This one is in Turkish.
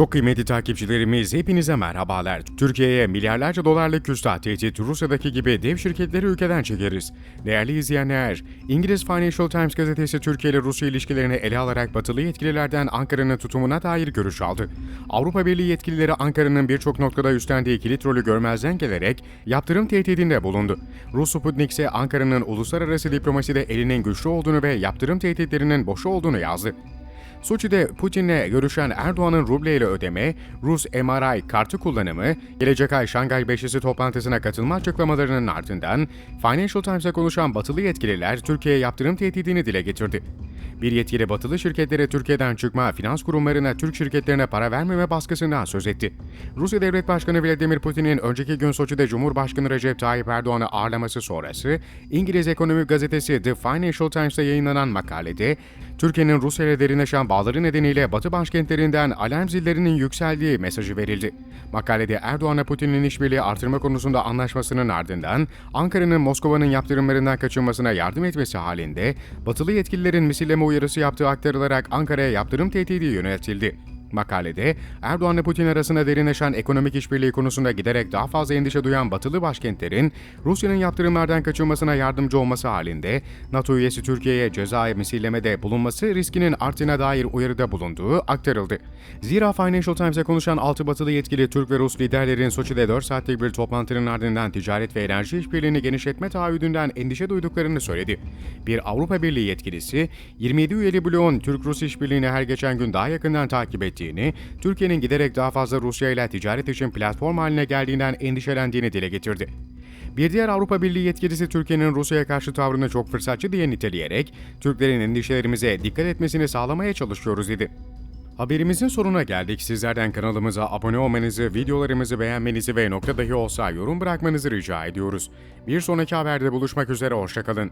Çok kıymetli takipçilerimiz hepinize merhabalar. Türkiye'ye milyarlarca dolarlık küstah tehdit Rusya'daki gibi dev şirketleri ülkeden çekeriz. Değerli izleyenler, İngiliz Financial Times gazetesi Türkiye ile Rusya ilişkilerini ele alarak batılı yetkililerden Ankara'nın tutumuna dair görüş aldı. Avrupa Birliği yetkilileri Ankara'nın birçok noktada üstlendiği kilit rolü görmezden gelerek yaptırım tehdidinde bulundu. Rus Sputnik ise Ankara'nın uluslararası diplomaside elinin güçlü olduğunu ve yaptırım tehditlerinin boşu olduğunu yazdı. Soçi'de Putin'le görüşen Erdoğan'ın rubleyle ödeme, Rus MRI kartı kullanımı, gelecek ay Şangay Beşlisi toplantısına katılma açıklamalarının ardından Financial Times'a konuşan batılı yetkililer Türkiye'ye yaptırım tehdidini dile getirdi. Bir yetkili batılı şirketlere Türkiye'den çıkma, finans kurumlarına Türk şirketlerine para vermeme baskısından söz etti. Rusya Devlet Başkanı Vladimir Putin'in önceki gün Soçi'de Cumhurbaşkanı Recep Tayyip Erdoğan'ı ağırlaması sonrası İngiliz ekonomi gazetesi The Financial Times'ta yayınlanan makalede Türkiye'nin Rusya ile derinleşen bağları nedeniyle Batı başkentlerinden alarm zillerinin yükseldiği mesajı verildi. Makalede Erdoğan'la Putin'in işbirliği artırma konusunda anlaşmasının ardından Ankara'nın Moskova'nın yaptırımlarından kaçınmasına yardım etmesi halinde batılı yetkililerin misilleme uyarısı yaptığı aktarılarak Ankara'ya yaptırım tehdidi yöneltildi. Makalede Erdoğan'la Putin arasında derinleşen ekonomik işbirliği konusunda giderek daha fazla endişe duyan batılı başkentlerin Rusya'nın yaptırımlardan kaçınmasına yardımcı olması halinde NATO üyesi Türkiye'ye ceza misillemede bulunması riskinin arttığına dair uyarıda bulunduğu aktarıldı. Zira Financial Times'e konuşan altı batılı yetkili Türk ve Rus liderlerin Soçi'de 4 saatlik bir toplantının ardından ticaret ve enerji işbirliğini genişletme taahhüdünden endişe duyduklarını söyledi. Bir Avrupa Birliği yetkilisi 27 üyeli bloğun Türk-Rus işbirliğini her geçen gün daha yakından takip etti ettiğini, Türkiye'nin giderek daha fazla Rusya ile ticaret için platform haline geldiğinden endişelendiğini dile getirdi. Bir diğer Avrupa Birliği yetkilisi Türkiye'nin Rusya'ya karşı tavrını çok fırsatçı diye niteleyerek, Türklerin endişelerimize dikkat etmesini sağlamaya çalışıyoruz dedi. Haberimizin sonuna geldik. Sizlerden kanalımıza abone olmanızı, videolarımızı beğenmenizi ve nokta dahi olsa yorum bırakmanızı rica ediyoruz. Bir sonraki haberde buluşmak üzere, hoşçakalın.